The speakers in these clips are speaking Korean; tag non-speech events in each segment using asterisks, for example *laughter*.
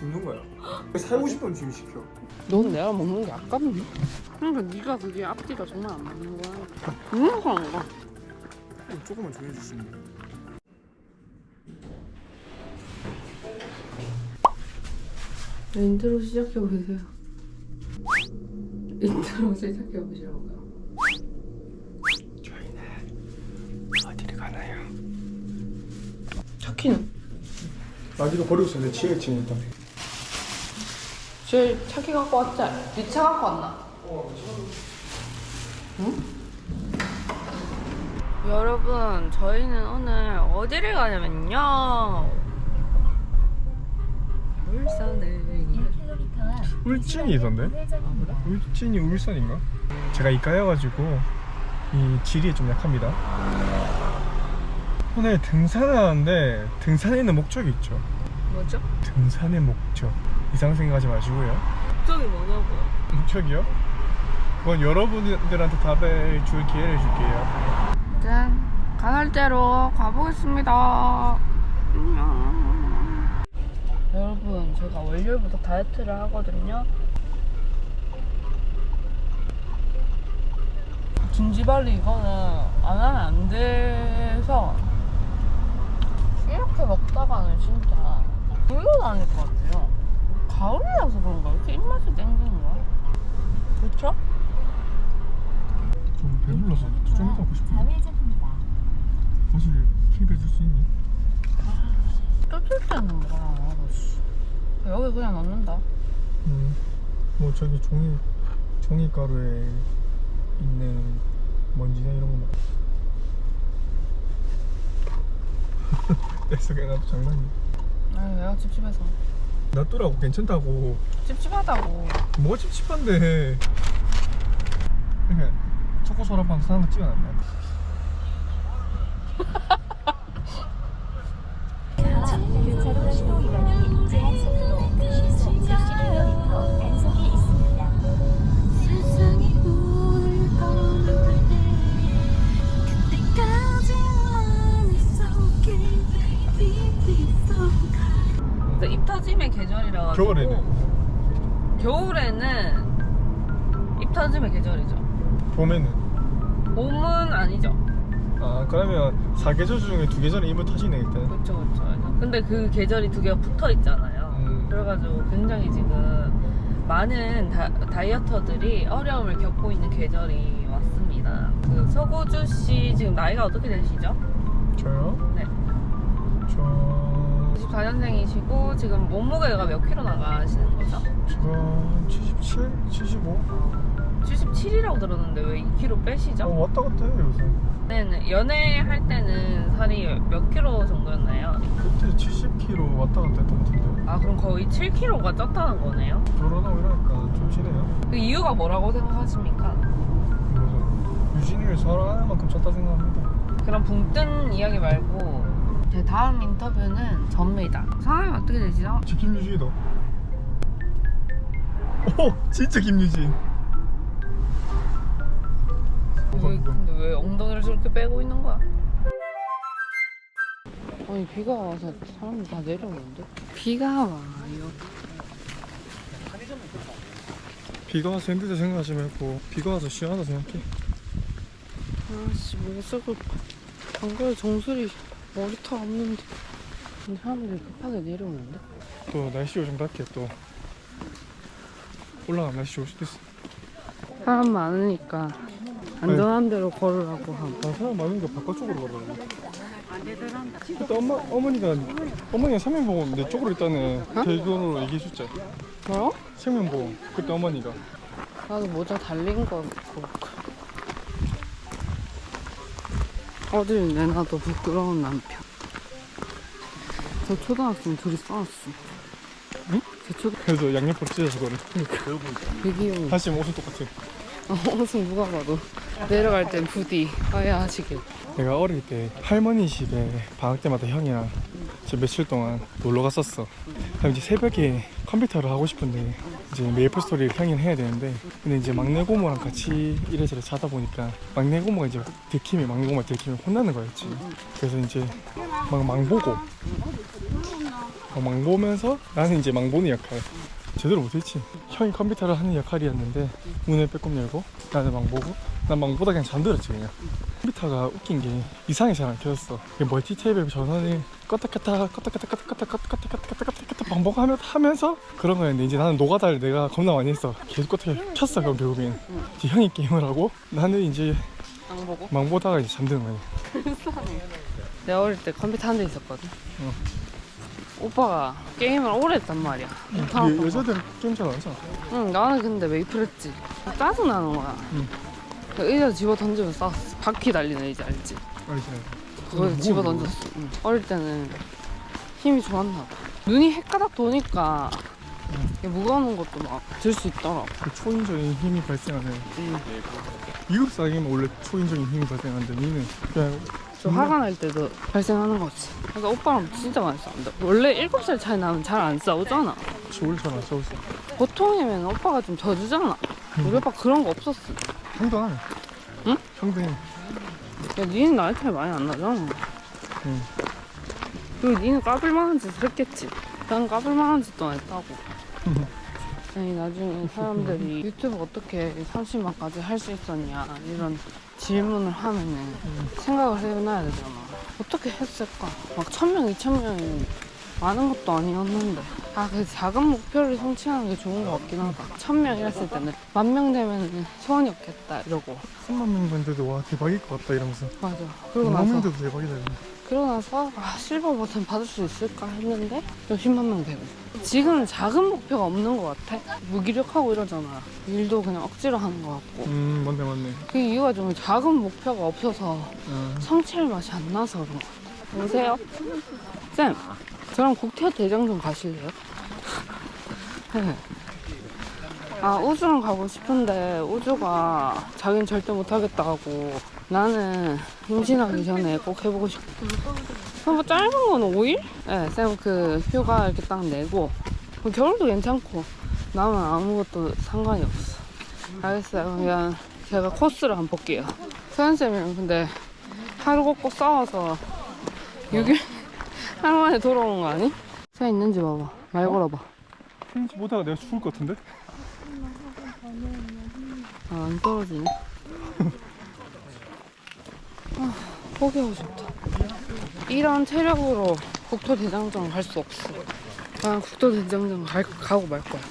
굶는 거야. 살고 싶으면 지금 시켜. 넌 내가 먹는 게 아깝니? 그러니까 네가 그게 앞뒤가 정말 안 맞는 거야. 이해가 안 가. 좀 조금만 정해주시면 돼. 인트로 시작해 보세요. 인트로 시작해 보시라고요. 저희는 어디를 가나요? 아 이거 버리고 있었는데 지혜치 제일 차키 갖고 왔지? 네차 갖고 왔나? 응? 여러분 저희는 오늘 어디를 가냐면요 울산에 울진이던데? 울진이 울산인가? 제가 이과여가지고 이 지리에 좀 약합니다. 오늘 등산하는데 등산에 있는 목적이 있죠. 뭐죠? 등산의 목적 이상 생각하지 마시고요. 목적이 뭐냐고요? 목적이요? 그건 여러분들한테 답을 줄 기회를 줄게요. 짠 가날대로 가보겠습니다 안녕 여러분 제가 월요일부터 다이어트를 하거든요 중지발리 이거는 안 하면 안 돼서 이렇게 먹다가는 진짜 다닐 것 같아요 가을이라서 그런가 이렇게 입맛이 땡기는 거야 그렇죠? 좀 배불러서 좀 이따 먹고 싶은데 사실 킵 해줄 수 있니? 뜯을 때는 씨. 여기 그냥 넣는다 음, 뭐 저기 종이 종이 가루에 있는 먼지나 이런 거 먹. 뱃속에 *laughs* 나도 장난이야. 아니 내가 찝찝해서 놔두라고 괜찮다고. 찝찝하다고 뭐가 찝찝한데? 이렇게 초코 소라빵 사는 거 찍어놨네. *laughs* 사계절 중에 두 계절에 입을 터지네 일단. 그렇죠 그렇죠 근데 그 계절이 두 개가 붙어 있잖아요 음. 그래가지고 굉장히 지금 많은 다, 다이어터들이 어려움을 겪고 있는 계절이 왔습니다 그 서구주 씨 지금 나이가 어떻게 되시죠? 저요? 네 저 94년생이시고 지금 몸무게가 몇 킬로 나가시는 거죠? 지금 77, 75? 77이라고 들었는데 왜 2kg 빼시죠? 어 왔다 갔다 해요 요새. 네, 연애할 때는 살이 몇 킬로 정도였나요? 그때 70kg 왔다 갔다 했던 것 같은데. 아 그럼 거의 7킬로가 쪘다는 거네요? 결혼하고 이러니까 좀 찌네요. 그 이유가 뭐라고 생각하십니까? 그래서 유진이를 사랑하는 만큼 쪘다 생각합니다. 그럼 붕뜬 이야기 말고 제 다음 인터뷰는 접니다 상황이 어떻게 되시죠? 지 김유진이다. 오 진짜 김유진. 왜, 근데 왜 엉덩이를 저렇게 빼고 있는 거야? 아니 비가 와서 사람들 다 내려오는데? 비가 와요 비가 와서 힘들다 생각하지 말고 비가 와서 시원하다 생각해. 아씨 뭐 쓰고 방금 정수리 머리털 없는데 근데 사람들이 급하게 내려오는데? 또 날씨 요즘 닿게 또 올라가면 날씨 좋을 수도 있어. 사람 많으니까 안전한 데로 걸으라고 하고 아 사람 많으니까 바깥쪽으로 가더라고. 그때 엄마 어머니가 어머니가 생명보험 내 쪽으로 일단은 대교로 얘기해 줬자. 뭐야? 생명보험 그때 어머니가 나도 모자 달린 거 같고 어딜 내놔도 부끄러운 남편 저 초등학생 둘이 싸웠어 응? 저 초등 그래서 양옆으로 찢어서 그래. 배기용 다시 옷은 똑같아. 어, 옷은 누가 봐도 내려갈 땐 부디 아야 하시길 내가 어릴 때 할머니 집에 방학 때마다 형이랑 이제 며칠 동안 놀러 갔었어. 그럼 이제 새벽에 컴퓨터를 하고 싶은데 이제 메이플 스토리를 형이 해야 되는데 근데 이제 막내 고모랑 같이 이래저래 자다 보니까 막내 고모가 이제 들키면 막내 고모가 들키면 혼나는 거였지. 그래서 이제 막 망보고 어, 망보면서 나는 이제 망보는 역할 제대로 못했지 형이 컴퓨터를 하는 역할이었는데 문을 빼꼼 열고 나는 망보고 난 망보다 그냥 잠들었지 그냥 컴퓨터가 웃긴 게 이상하게 잘안 켜졌어 이게 멀티탭을 전원을 껐다 켰다 껐다 켰다 껐다 켰다 껐다 켰다 껐다 껐다 켰다 반복하며 하면서 그런 거였는데 이제 나는 노가다를 내가 겁나 많이 했어 계속 껐다 켰어 그럼 결국엔 이제 형이 게임을 하고 나는 이제 안 보고? 망 보다가 이제 잠드는 거야 내가 어릴 때 컴퓨터 한 대 있었거든. 어. 오빠가 게임을 오래 했단 말이야. 못하는 여, 여자들은 게임 잘 안 하잖아 응, 나는 근데 메이플 했지. 짜증나는 거야. 응. 그 의자 집어 던지면 싸웠어. 바퀴 달리는 의자 알지? 알지 그거 음, 집어 뭐, 던졌어. 응. 어릴 때는 힘이 좋았나 봐. 눈이 헷가닥 도니까 이게 무거운 것도 막 들 수 있더라고. 그 초인적인 힘이 발생하는 응. 이급 사기면 원래 초인적인 힘이 발생하는데 니는 그냥 좀 화가 날 때도 발생하는 거지. 그러니까 오빠랑 진짜 많이 싸운다. 원래 7살 차이 나면 잘 안 싸우잖아. 좋을 잘안 싸웠어 보통이면 오빠가 좀 져주잖아. 우리 오빠 그런 거 없었어. 평등하네 응? 평등해 야, 니는 나이 차이 많이 안 나잖아. 응. 그리고 니는 까불만한 짓을 했겠지. 난 까불만한 짓도 안 했다고. *laughs* 아니, 나중에 사람들이 유튜브 어떻게 30만까지 할 수 있었냐, 이런 질문을 하면은 생각을 해놔야 되잖아. 어떻게 했을까? 막 천명, 이천 명이 많은 것도 아니었는데. 아, 그 작은 목표를 성취하는 게 좋은 것 같긴 하다. 천 명 이랬을 때는 만 명 되면 소원이 없겠다, 이러고. 3만 명 봤는데도 와 대박일 것 같다 이러면서 맞아. 그러고 5만 나서. 명도 대박이다 이러면서. 그러고 나서 아, 실버 버튼 받을 수 있을까 했는데 몇십만 명 되고 지금은 작은 목표가 없는 것 같아 무기력하고 이러잖아 일도 그냥 억지로 하는 것 같고 음 맞네 맞네 그 이유가 좀 작은 목표가 없어서 어. 성취할 맛이 안 나서 그런 것 같아 오세요 쌤 저랑 국태 대장 좀 가실래요? 네. 아 우주랑 가고 싶은데 우주가 자기는 절대 못하겠다 하고 나는 임신하기 전에 꼭 해보고 그럼 뭐 짧은 거는 5일? 네, 쌤그 휴가 이렇게 딱 내고 뭐 겨울도 괜찮고 나는 아무것도 상관이 없어 알겠어요 그냥 제가 코스를 한번 볼게요 서현쌤이랑 근데 하루 꼭꼭 싸워서 6일 하루 만에 돌아오는 거 아니? 새 있는지 봐봐 말 걸어봐 펜치 보다가 내가 죽을 것 같은데? 아, 안 떨어지네. 아, 포기하고 싶다. 이런 체력으로 국토대장정 갈 수 없어. 난 국토대장정 갈, 가고 말 거야.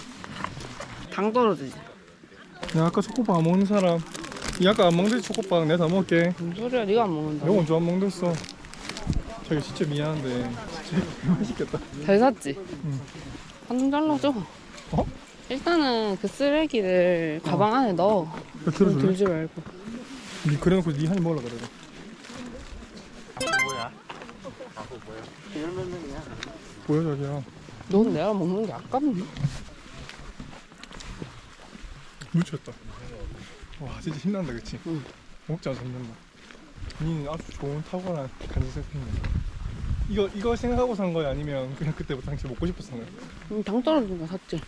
당 떨어지지. 야 아까 초코빵 안 먹는 사람 이 아까 안 먹는 초코빵 내가 다 먹을게 무슨 소리야, 네가 안 먹는다. 내가 먼저 안 먹는댔어 자기 진짜 미안한데 *laughs* 진짜 맛있겠다 잘 샀지? 응. 한좀 잘라줘. 어? 일단은 그 쓰레기를 가방 안에 넣어. 들어줄래? 들지 말고. 니 그래놓고 니 한입 먹으려 그래 뭐야 자기야 넌 내가 먹는 게 아깝니? 미쳤다 와 진짜 힘난다 그치? 응. 먹자 잡는다 니는 아주 좋은 탁월한 간지 생각했네 이거 이거 생각하고 산 거야 아니면 그냥 그때부터 당시 먹고 싶어서 산 거야? 응, 당 떨어진 거 샀지?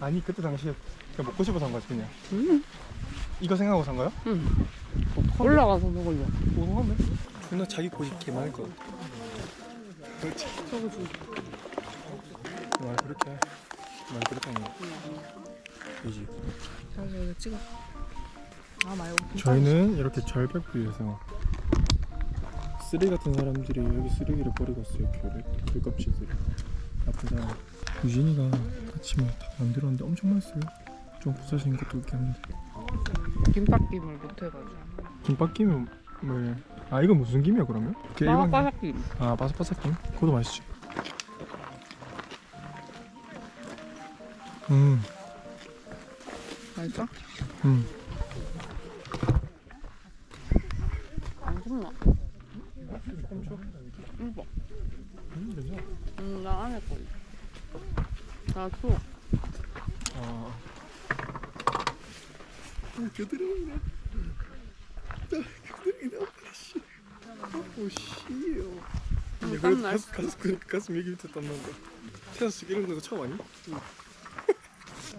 아니 그때 당시에 그냥 먹고 싶어서 산 거지 그냥 응. 이거 생각하고 산 거야? 응. 올라가서 먹으려. 오동하네 존나 자기 고집 개 많을 거 그렇지 소고주. 말 그렇게 해. 말 그렇게 하는 거 그지 자, 이거 찍어. 아, 말고. 저희는 이렇게 절벽 뷰에서 쓰레기 같은 사람들이 여기 쓰레기를 버리고 있어요 귤을 귤껍질들을 나쁜 사람 유진이가 아침에 다 만들었는데 엄청 맛있어요 좀 부서진 것도 있긴 한데 김밥김을 못 해가지고. 김밥김은 뭐... 아 이건 무슨 김이야 그러면? 그? 바삭바삭김. 아 바삭바삭김? 그것도 맛있지 음, 맛있어? 음. 안 굽나? 응, 뭐. 음, 괜찮아 음, 나 안에 거. 나 추워. 아. 겨드랑이네. 겨드랑이네. 씨. 오 씨요. 음, 그래도. 가슴 가슴 그 가슴 여기 밑에 땀난다. 태어서 이런 거 처음 아니?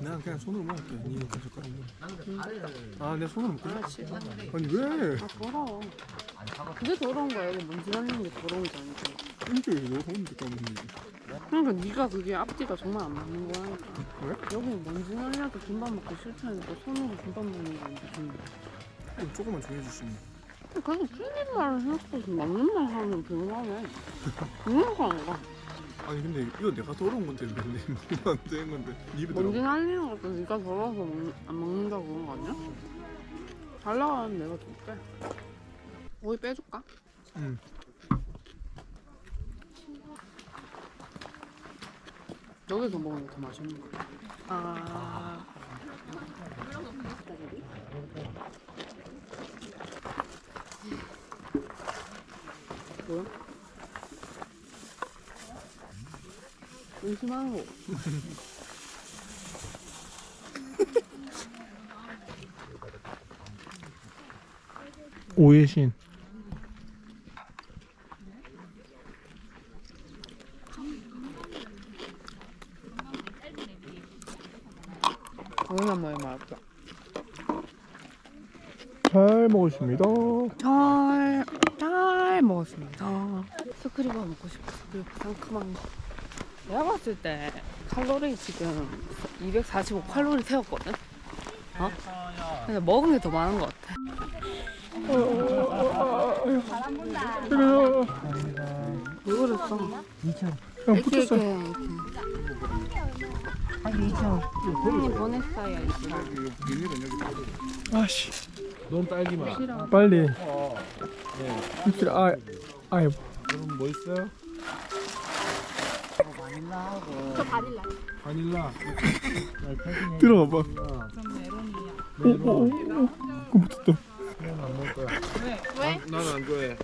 난 그냥 손으로 먹을게. 니는 그냥 젓가락으로. 아, 내 손으로 먹고. 아니 왜? 아, 더러워. 그게 더러운 거야. 이게 먼지 날리는 게 더러운 게 아니고. 이게 왜 혼자 까먹니? 그러니까 네가 그게 앞뒤가 정말 안 맞는 거라니까. 왜? 여기 먼지 날려도 김밥 먹고 싫다니까 손으로 김밥 먹는 거 느낀다. 좀 조금만 정해주시면. 그래도 틀린 말을 생각해서 맞는 말 하면 변하네. 이해가 아니 근데 이거 내가 더러운 건데 맨날 먹으면 *laughs* 안 되는 건데 입에 먼지 들어. 날리는 것도 네가 더러워서 먹, 안 먹는다고 그런 거 아니야? 잘 나가면 내가 줄게. 오이 빼줄까? 응. 여기서 먹으면 더 맛있는 거야. 아. 뭐야? 의심하는 거. 오해 신. 오이만 먹으면 맛없다. 잘 먹었습니다. 잘, 잘 먹었습니다. 스크리버 먹고 싶어. 스크리버 상큼한 거. 내가 봤을 때 칼로리 지금 245 칼로리 태웠거든? 어? 근데 먹은 게 더 많은 것 같아. 그래요. 왜 그랬어? 그냥 이렇게 붙었 어. 이렇게 형님 보냈어요 이거 아씨. 넌. 싫어 빨리. 어. 입술 아, 아예 여러분 뭐 있어요? 바닐라하고. 바닐라. 들어가 봐. 메론. 오, 오, 오, 오. 그거 붙었다. 메론 안 먹을 거야. 왜? 나는 안 좋아해.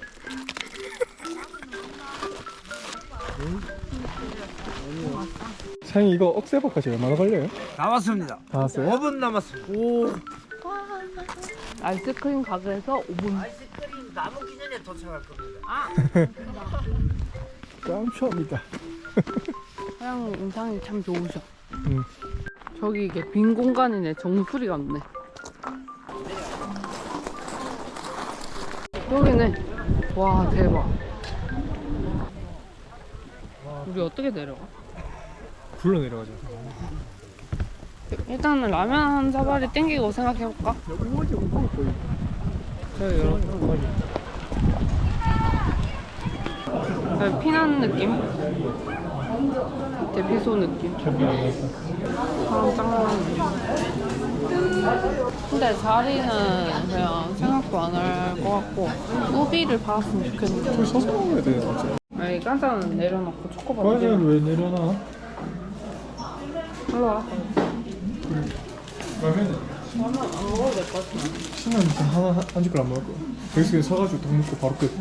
사장님 이거 억세버까지 얼마나 걸려요? 나왔습니다. 다 왔어요? 5분 남았습니다. 아이스크림 가게에서 5분 아이스크림 남은 기전에 도착할 겁니다. *laughs* 깜짝이다. *laughs* 사장님 인상이 참 좋으셔 응. 저기 이게 빈 공간이네 정수리가 없네 여기네 와 대박 우리 어떻게 내려가? 굴러 내려가자. 일단은 라면 한 사발이 땡기고 생각해볼까? 저기 여러분 저기 피난 느낌? 대피소 느낌? 사람 짱 많네 근데 자리는 그냥 생각도 안 할 것 같고 우비를 받았으면 좋겠는데 저기 서서 먹어야 돼 진짜. 아니 깐짜는 내려놓고 초코바 과자를 왜 내려놔? 일로 와 라면 저는 안 먹어도 될 것 같아 신난 일단 하나 한 숟갈 안 먹을 거야. 여기서 그냥 서가지고 돈 먹고 바로 끝.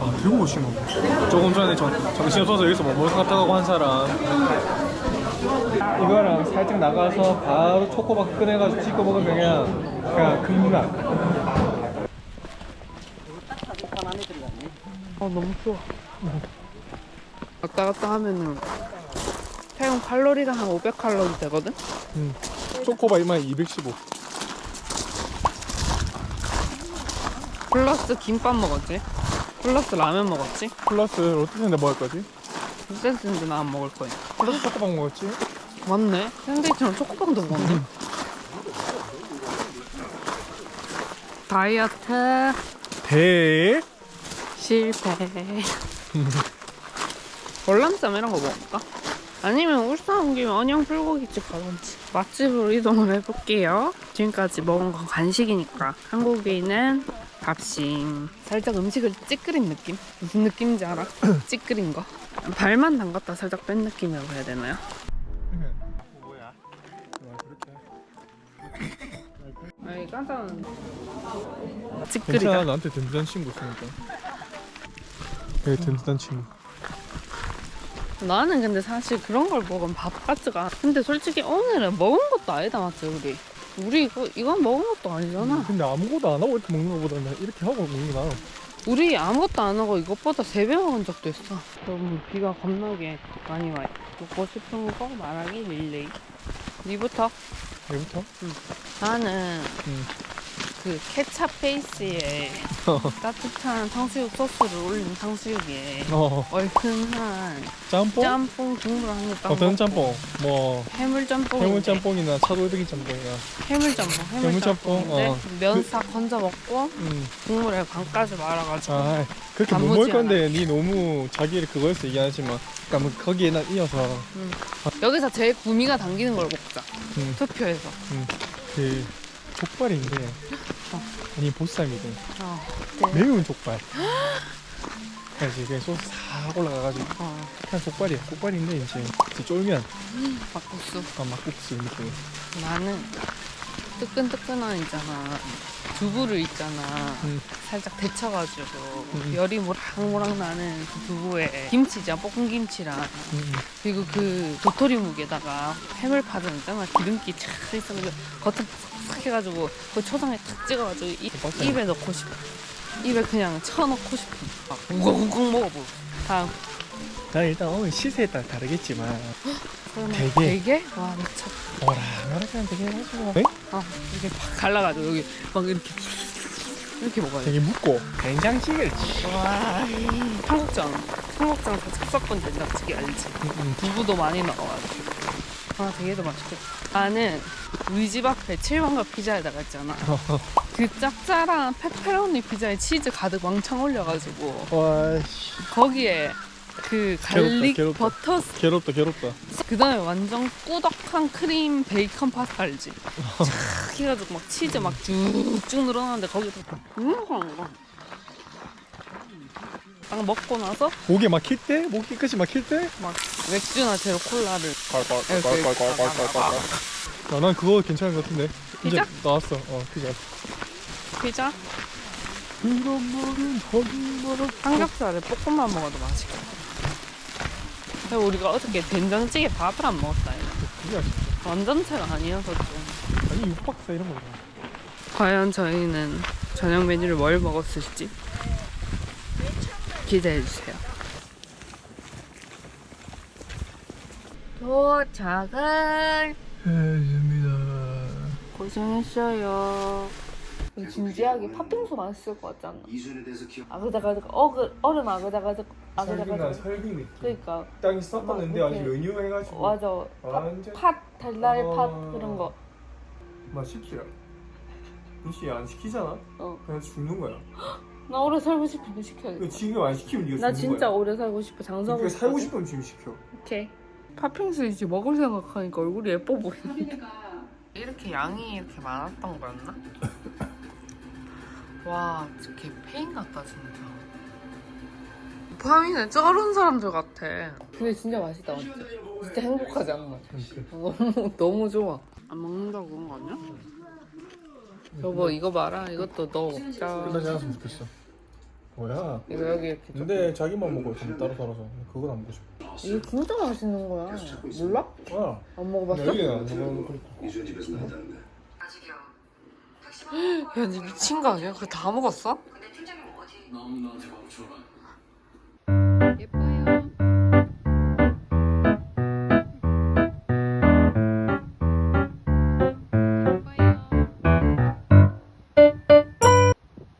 아 오신 거. 조금 전에 정, 정신 없어서 여기서 뭐 먹을 것 같다고 한 사람. 이거랑 살짝 나가서 바로 초코바크 꺼내가지고 찍어 먹으면 그냥 그냥 극락. 아 너무 좋아 왔다 갔다 하면은 사용 칼로리가 한 500칼로리 되거든? 음. 초코바 이만 215. 플러스 김밥 먹었지? 플러스 라면 먹었지? 플러스 롯데샌드 뭐할 거지? 샌드인데 나안 먹을 거야 플러스 초코빵 먹었지? 맞네 샌드위치랑 초코빵도 먹었네 다이어트 대. 실패 *laughs* 월남쌈 이런 거 먹을까? 아니면 울산 온 김에 언양 불고기집 가든지 맛집으로 이동을 해볼게요 지금까지 먹은 건 간식이니까 한국인은 밥심 살짝 음식을 찌끄린 느낌? 무슨 느낌인지 알아? *coughs* 찌끄린 거 발만 담갔다 살짝 뺀 느낌이라고 해야 되나요? 뭐야? 아니 깐짠 괜찮아 찌끄리다 나한테 든든한 친구 있으니까. 되게 든든한 친구. 나는 근데 사실 그런 걸 먹으면 밥 같지가 않아. 근데 솔직히 오늘은 먹은 것도 아니다 맞지 우리? 우리 이거 이건 먹은 것도 아니잖아. 근데 아무것도 안 하고 이렇게 먹는 것보다는 이렇게 하고 먹는 게 나아. 우리 아무것도 안 하고 이것보다 세 배 먹은 적도 있어. 여러분 비가 겁나게 많이 와요 먹고 싶은 거 말하기 릴레이. 니부터? 얘부터? 나는 응. 그그 케찹 베이스에 *laughs* 따뜻한 탕수육 소스를 올린 탕수육에 어 얼큰한 짬뽕? 짬뽕 국물 한입 딱 어떤 짬뽕? 뭐 해물짬뽕 해물짬뽕이나 차돌박이 짬뽕이나 해물짬뽕 해물짬뽕, 해물짬뽕인데 어. 면싹 건져 먹고 음. 국물에 반까지 말아가지고 아 그렇게 못 먹을 건데 니 너무 자기를 그거에서 얘기하지만 그러니까 뭐 거기에 나 이어서 여기서 제일 구미가 당기는 걸 먹자 음. 투표에서 그 족발인데 *laughs* 아니 보쌈이든 어. 매운 족발. 그래서 이게 소스 싹 올라가가지고 어. 그냥 족발이야. 족발인데 이제, 이제 쫄면 막국수. 아, 막국수 느낌 나는 뜨끈뜨끈한 있잖아 두부를 있잖아 음. 살짝 데쳐가지고 음. 열이 모락모락 나는 그 두부에 김치장 볶은 김치랑 음. 그리고 그 도토리 묵에다가 해물파전 있잖아 기름기 쫙 있어 가지고 겉은 싹 해가지고 그 초장에 탁 찍어가지고 입. 입에 넣고 싶어 입에 그냥 쳐넣고 싶어 막 우걱우걱 먹어보고 다음 난 일단 어, 시세에 따라 다르겠지만 그러면 되게. 되게? 와 미쳤다 오락가락한 되게 해가지고 네? 어 이렇게 팍 갈라가지고 여기 막 이렇게 이렇게 먹어야 돼 되게 묵고 된장찌개를 와, 청국장. 청국장 살짝 섞은 된장찌개 알지? 음, 음. 두부도 많이 넣어가지고. 아, 되게 더 맛있겠다. 나는 우리 집 앞에 칠방가 피자에다가 있잖아. *laughs* 그 짭짤한 페페로니 피자에 치즈 가득 왕창 올려가지고 와씨 거기에 그 갈릭 괴롭다. 버터 괴롭다 괴롭다 그 다음에 완전 꾸덕한 크림 베이컨 파스타 알지? 촥 해가지고 막 치즈 막 쭉쭉 늘어나는데 거기서 음, 딱 먹고 나서 목에 막힐 때? 목 깨끗이 막힐 때? 막 맥주나 제로 콜라를 꼴꼴꼴꼴꼴꼴꼴꼴 야, 난 그거 괜찮은 것 같은데 피자? 이제 나왔어 어 피자 피자 이런 말은 거긴 말은 삼겹살을 볶음밥 먹어도 맛있겠다 근데 우리가 어저께 된장찌개 밥을 안 먹었다 이거. 그게 아쉽다 완전체가 아니어서 좀 아니 육박사 이런 거잖아 과연 저희는 저녁 메뉴를 뭘 먹었을지 기대해주세요. 도착은 해줍니다. 고생했어요. 진지하게 팥빙수 맛있을 것 같지 않나? 아그다가득 어그 얼음 아그다가득 아그다가득 설빙 느낌 그러니까 딱 섞었는데 막 아직 이렇게. 메뉴 해가지고 맞아 완전 팥 달달 어. 팥 그런 거. 막 시키라 혹시 안 시키잖아? 어. 그냥 죽는 거야 나 오래 살고 싶은데 시켜야 돼. 지금 안 시키면 네가 나 죽는 진짜 거야 오래 살고 싶어 장사하고 그러니까 살고 싶거든. 싶으면 지금 시켜 오케이. 팥빙수 이제 먹을 생각하니까 얼굴이 예뻐 보이네. 이렇게 양이 이렇게 많았던 거였나? *laughs* 와, 진짜 개 페인 같다 진짜. 파미는 쩔은 사람들 같아. 근데 진짜 맛있다, 맞지? 진짜 행복하지 않나? 너무 너무 좋아. 안 먹는다고 그런 거 아니야? 여보 이거 봐라. 이것도 넣어 먹자. 끝나지 않았으면 좋겠어 뭐야 이거 여기 이렇게. 근데 자기만 먹어 좀 따로 따라서 그건 안 먹고 싶어 이게 진짜 맛있는 거야. 몰라? 아 안 먹어봤어? 여기는 안 먹어 *gasps* 야, 니 미친 거 아니야? 그거 다 먹었어? 너무 너한테 멈춰라.